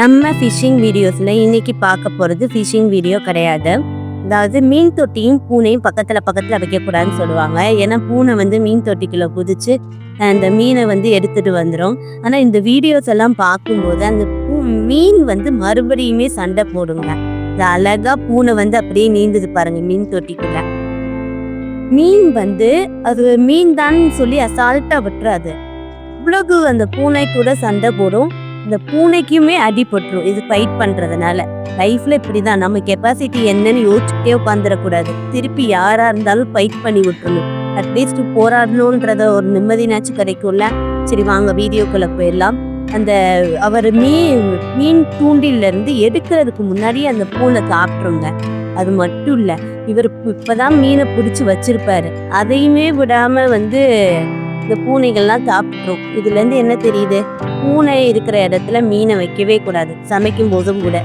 நம்ம ஃபிஷிங் வீடியோஸில் இன்னைக்கு பார்க்க போகிறது ஃபிஷிங் வீடியோ கிடையாது. அதாவது மீன் தொட்டியும் பூனையும் பக்கத்தில் பக்கத்தில் வைக்கக்கூடாதுன்னு சொல்லுவாங்க. ஏன்னா பூனை வந்து மீன் தொட்டிக்குள்ளே குதிச்சு அந்த மீனை வந்து எடுத்துகிட்டு வந்துடும் ஆனால் இந்த வீடியோஸ் எல்லாம் பார்க்கும்போது அந்த பூ மீன் வந்து மறுபடியுமே சண்டை போடுங்க. இந்த அழகா பூனை வந்து அப்படியே நீந்துது பாருங்க மீன் தொட்டிக்குள்ள. மீன் வந்து அது மீன் தான் சொல்லி அசால்ட்டாக விட்டுறாது. இவ்வளவு அந்த பூனை கூட சண்டை போடும். இந்த பூனைக்குமே அடிபட்டுரும் இது ஃபைட் பண்றதுனால. லைஃப்ல இப்படிதான். நம்ம கெப்பாசிட்டி என்னன்னு யோசிச்சுட்டே உட்காந்துடக்கூடாது திருப்பி யாரா இருந்தாலும் ஃபைட் பண்ணி விட்டுருணும் அட்லீஸ்ட் போராடணுன்றத ஒரு நிம்மதினாச்சும் கிடைக்கும்ல. சரி வாங்க வீடியோக்குள்ளே போயிடலாம். அந்த அவர் மீன் மீன் தூண்டிலேருந்து எடுக்கிறதுக்கு முன்னாடி அந்த பூனை சாப்பிட்ருங்க அது மட்டும் இல்லை இவர் இப்ப- இப்பதான் மீனை பிடிச்சி வச்சிருப்பாரு. அதையுமே விடாம வந்து இந்த பூனைகள்லாம் சாப்பிட்ரும். இதுல இருந்து என்ன தெரியுது? பூனை இருக்கிற இடத்துல மீனை வைக்கவே கூடாது. சமைக்கும் போதும் கூட.